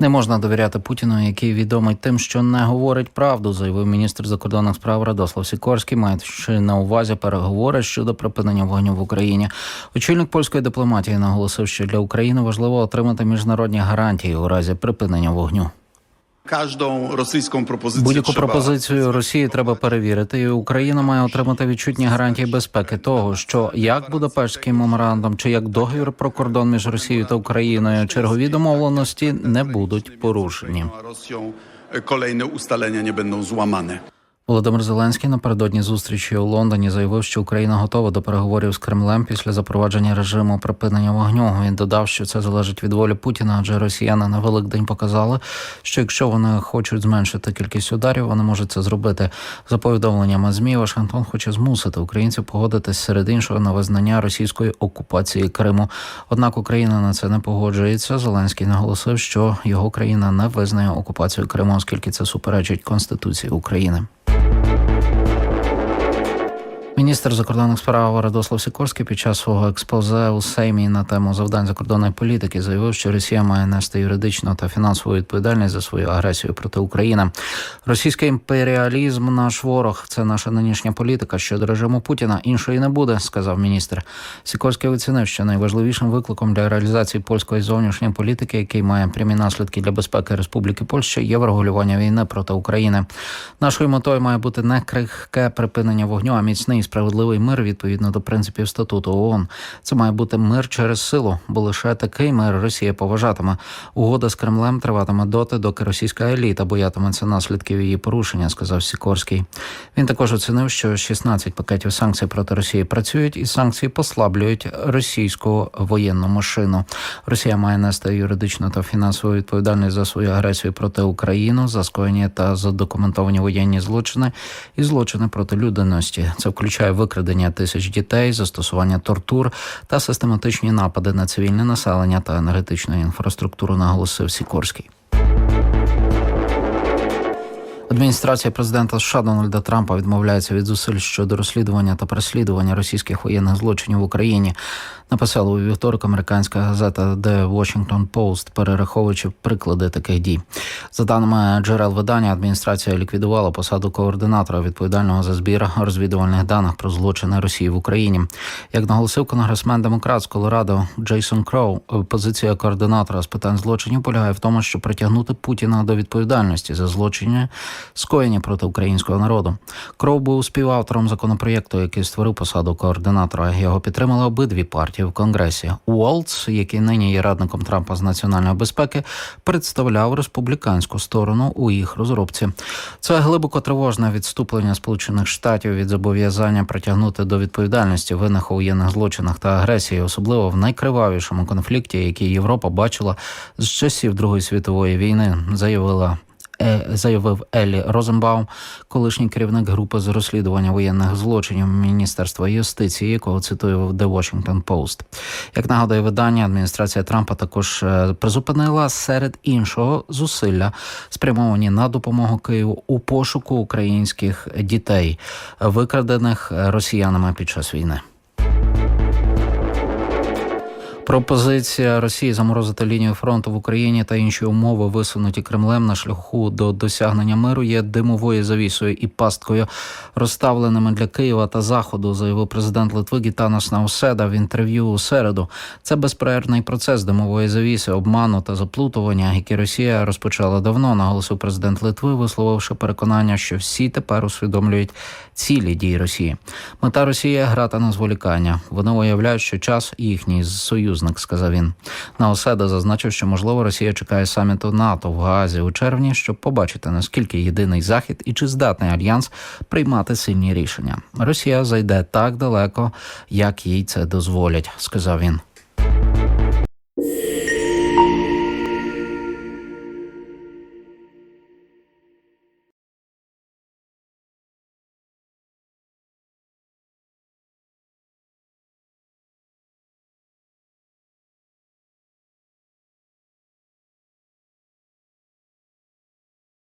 Не можна довіряти Путіну, який відомий тим, що не говорить правду, заявив міністр закордонних справ Радослав Сікорський, маючи на увазі переговори щодо припинення вогню в Україні. Очільник польської дипломатії наголосив, що для України важливо отримати міжнародні гарантії у разі припинення вогню. Будь-яку пропозицію Росії треба перевірити, і Україна має отримати відчутні гарантії безпеки того, що як Будапештський меморандум чи як договір про кордон між Росією та Україною, чергові домовленості не будуть порушені. a не будуть kolejne Володимир Зеленський напередодні зустрічі у Лондоні заявив, що Україна готова до переговорів з Кремлем після запровадження режиму припинення вогню. Він додав, що це залежить від волі Путіна, адже росіяни на Великдень показали, що якщо вони хочуть зменшити кількість ударів, вони можуть це зробити. За повідомленнями ЗМІ, Вашингтон хоче змусити українців погодитись серед іншого на визнання російської окупації Криму. Однак Україна на це не погоджується. Зеленський наголосив, що його країна не визнає окупацію Криму, оскільки це суперечить Конституції України. Міністр закордонних справ Радослав Сікорський під час свого експозе у Сеймі на тему завдань закордонної політики заявив, що Росія має нести юридичну та фінансову відповідальність за свою агресію проти України. Російський імперіалізм наш ворог. Це наша нинішня політика щодо режиму Путіна. Іншої не буде, сказав міністр. Сікорський оцінив, що найважливішим викликом для реалізації польської зовнішньої політики, який має прямі наслідки для безпеки Республіки Польща, є врегулювання війни проти України. Нашою метою має бути не крихке припинення вогню, а міцний справедливий мир відповідно до принципів статуту ООН. Це має бути мир через силу, бо лише такий мир Росія поважатиме. Угода з Кремлем триватиме доти, доки російська еліта боятиметься наслідків її порушення, сказав Сікорський. Він також оцінив, що 16 пакетів санкцій проти Росії працюють, і санкції послаблюють російську воєнну машину. Росія має нести юридичну та фінансову відповідальність за свою агресію проти України, за скоєні та задокументовані воєнні злочини і злочини проти людяності. Це включає викрадення тисяч дітей, застосування тортур та систематичні напади на цивільне населення та енергетичну інфраструктуру, наголосив Сікорський. Адміністрація президента США Дональда Трампа відмовляється від зусиль щодо розслідування та переслідування російських воєнних злочинів в Україні. Написала у вівторок американська газета The Washington Post, перераховуючи приклади таких дій. За даними джерел видання, адміністрація ліквідувала посаду координатора відповідального за збір розвідувальних даних про злочини Росії в Україні. Як наголосив конгресмен демократ з Колорадо Джейсон Кроу, позиція координатора з питань злочинів полягає в тому, щоб притягнути Путіна до відповідальності за злочини, скоєні проти українського народу. Кроу був співавтором законопроєкту, який створив посаду координатора. Його підтримали обидві партії в Конгресі. Уолтс, який нині є радником Трампа з національної безпеки, представляв республіканську сторону у їх розробці. Це глибоко тривожне відступлення Сполучених Штатів від зобов'язання притягнути до відповідальності винних у воєнних злочинах та агресії, особливо в найкривавішому конфлікті, який Європа бачила з часів Другої світової війни, заявила. Е, Заявив Елі Розенбаум, колишній керівник групи з розслідування воєнних злочинів Міністерства юстиції, якого цитує The Washington Post. Як нагадує видання, адміністрація Трампа також е, призупинила серед іншого зусилля, спрямовані на допомогу Києву у пошуку українських дітей, викрадених росіянами під час війни. Пропозиція Росії заморозити лінію фронту в Україні та інші умови, висунуті Кремлем на шляху до досягнення миру, є димовою завісою і пасткою, розставленими для Києва та Заходу, заявив президент Литви Гітанас Науседа в інтерв'ю у середу. Це безперервний процес димової завіси, обману та заплутування, які Росія розпочала давно, наголосив президент Литви, висловивши переконання, що всі тепер усвідомлюють цілі дії Росії. Мета Росії грати на зволікання. Вони уявляють, що час їхній союзник, сказав він. Наоседа зазначив, що можливо Росія чекає саміту НАТО в Гаазі у червні, щоб побачити наскільки єдиний захід і чи здатний альянс приймати сильні рішення. Росія зайде так далеко, як їй це дозволять, сказав він.